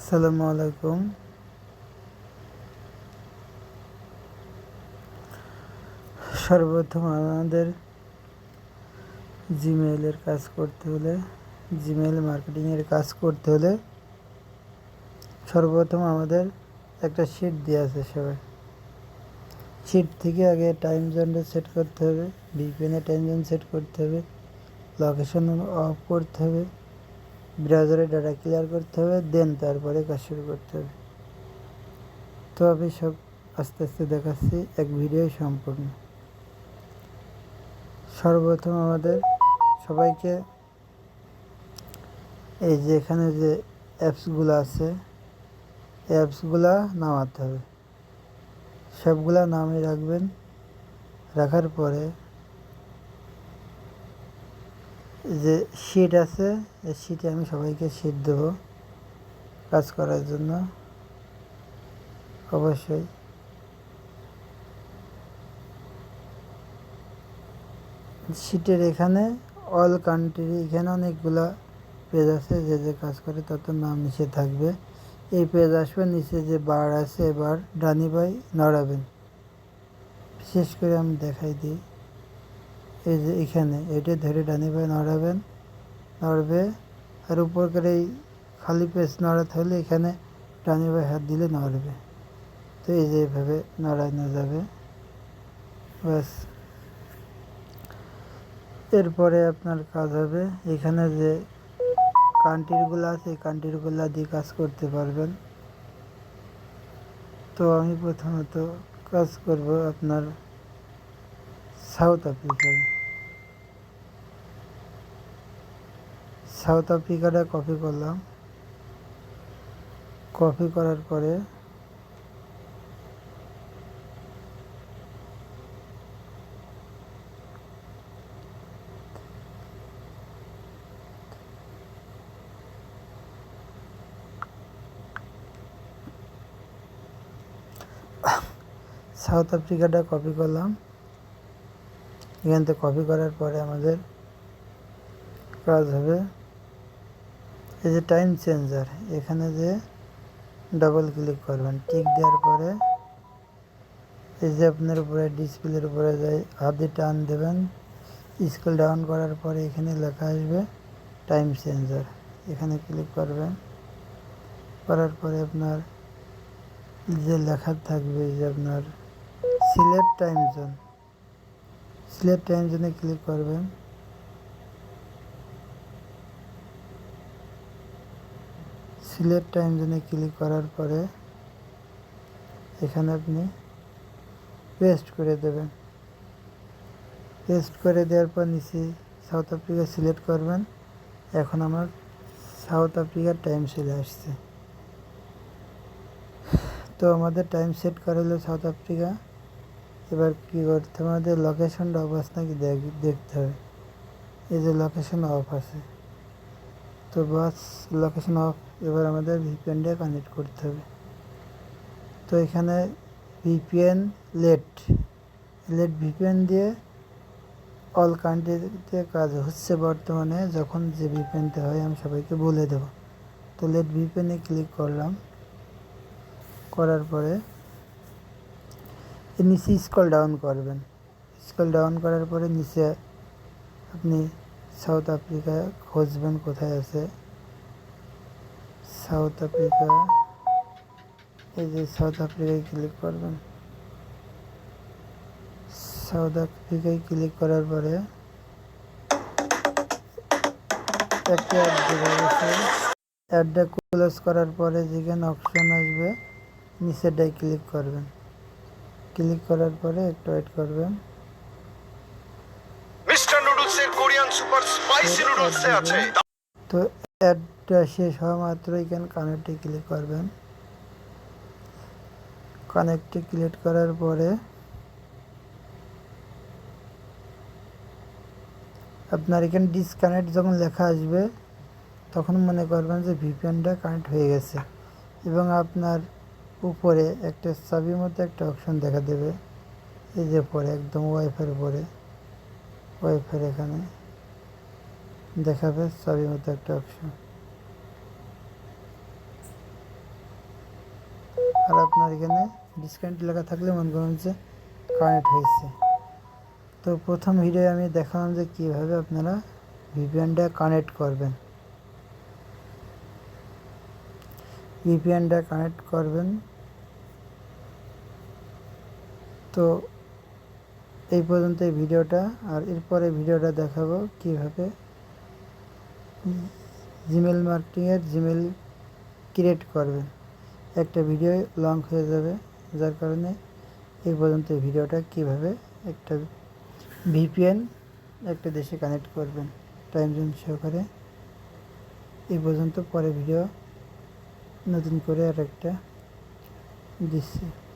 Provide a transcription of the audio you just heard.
আসসালামু আলাইকুম। সর্বপ্রথম আমাদের জিমেইলের কাজ করতে হলে, জিমেইল মার্কেটিংয়ের কাজ করতে হলে সর্বপ্রথম আমাদের একটা শিট দেওয়া আছে সবাই শিট থেকে আগে টাইম জোনটা সেট করতে হবে ভিপিএনে টাইম জোন সেট করতে হবে লোকেশন অফ করতে হবে। ব্রাউজারে ডাটা ক্লিয়ার করতে হবে দেন তারপরে কাজ শুরু করতে হবে। তো আমি সব আস্তে আস্তে দেখাচ্ছি, এক ভিডিও সম্পূর্ণ। সর্বপ্রথম আমাদের সবাইকে এই যে এখানে যে অ্যাপসগুলো আছে অ্যাপসগুলা নামাতে হবে। সবগুলা নামে রাখবেন, রাখার পরে যে শিট আছে, এই শিটে আমি সবাইকে শিট দেবো কাজ করার জন্য। অবশ্যই। শিটের এখানে অল কান্ট্রি এখানে অনেকগুলা পেজ আছে, যে যে কাজ করে তত নাম নিচে থাকবে। এই পেজ আসবে, নিচে যে বার আছে, এবার ডানি বাই নড়াবেন। বিশেষ করে আমি দেখাই দিই। এই যে এখানে, এটা ধরে ডানি বাই নড়াবেন, নড়বে, আর উপর করে এই খালি পেজ নড়াতে হলে এখানে ডানি বাই হাত দিলে নড়বে। তো এই যে এভাবে নড়ানো যাবে। ব্যাস। এরপরে আপনার কাজ হবে, এখানে যে কান্ট্রিগুলো আছে কান্ট্রিগুলো দিয়ে কাজ করতে পারবেন। তো আমি প্রথমত কাজ করব আপনার সাউথ আফ্রিকায়। সাউথ আফ্রিকাটা কপি করলাম। কপি করার পরে সাউথ আফ্রিকাটা কপি করলাম। এখান থেকে কপি করার পরে আমাদের কাজ হবে। এই যে টাইম চেঞ্জার এখানে যে ডাবল ক্লিক করবেন টিক দেওয়ার পরে এই যে আপনার উপরে ডিসপ্লের উপরে যায় হাত টান দেবেন স্কেল ডাউন করার পরে এখানে লেখা আসবে টাইম চেঞ্জার এখানে ক্লিক করবেন, করার পরে আপনার যে লেখা থাকবে যে আপনার select time zone select time click করবেন। সিলেট টাইম ক্লিক করার পরে এখানে আপনি পেস্ট করে দেবেন। পেস্ট করে দেওয়ার পর নিচে সাউথ আফ্রিকা সিলেক্ট করবেন। এখন আমার সাউথ আফ্রিকার টাইম চলে আসছে। তো আমাদের টাইম সেট করা হলো সাউথ আফ্রিকা। এবার কী করতে হবে? আমাদের লোকেশনটা অফ আছে নাকি দেখতে হবে। এই যে লোকেশন অফ আছে। তো বাস লোকেশন অফ এবার আমাদের ভিপিএনটা কানেক্ট করতে হবে। তো এখানে ভিপিএন লেট লেট ভিপিএন দিয়ে অল কান্ট্রিতে কাজ হচ্ছে বর্তমানে। যখন যে ভিপিএনটা হয়, আমি সবাইকে বলে দেবো। তো লেট ভিপিএনে ক্লিক করলাম। করার পরে নিচে স্কল ডাউন করবেন। স্কল ডাউন করার পরে নিচে আপনি সাউথ আফ্রিকা খুঁজবেন কোথায় আছে। সাউথ আফ্রিকা এই যে সাউথ আফ্রিকায় ক্লিক করবেন। সাউথ আফ্রিকায় ক্লিক করার পরে একটা অ্যাডটা ক্লোজ করার পরে যেখানে অপশন আসবে, নিচেরটায় ক্লিক করবেন। ক্লিক করার পরে একটু ওয়েট করবেন। মিস্টার নুডলসের কোরিয়ান সুপার স্পাইসি নুডলস আছে। তো অ্যাডটা শেষ হওয়া মাত্র এখানে কানেক্টে ক্লিক করবেন। কানেক্টে ক্লিক করার পরে আপনার এখানে ডিসকানেক্ট যখন লেখা আসবে তখন মনে করবেন যে ভিপিএনটা কানেক্ট হয়ে গেছে। এবং আপনার উপরে একটা চাবির মতো একটা অপশন দেখা দেবে। এই যে পরে একদম ওয়াইফাইয়ের পরে ওয়াইফাইয়ের এখানে দেখাবে চাবির মতো একটা অপশন। আর আপনার এখানে ডিসকাউন্ট লেখা থাকলে মনে করুন যে কানেক্ট হয়েছে। তো প্রথম ভিডিও আমি দেখালাম যে কীভাবে আপনারা ভিপিএনটা কানেক্ট করবেন। ভিপিএনটা কানেক্ট করবেন। তো এই পর্যন্ত এই ভিডিওটা, আর এরপরে ভিডিওটা দেখাবো কীভাবে জিমেল মার্কেটিংয়ের জিমেল ক্রিয়েট করবেন। একটা ভিডিও লং হয়ে যাবে, যার কারণে এই পর্যন্ত ভিডিওটা কীভাবে একটা ভিপিএন একটা দেশে কানেক্ট করবেন। টাইম জোন সহকারে এই পর্যন্ত পরে ভিডিও নতুন করে আর একটা দিচ্ছি।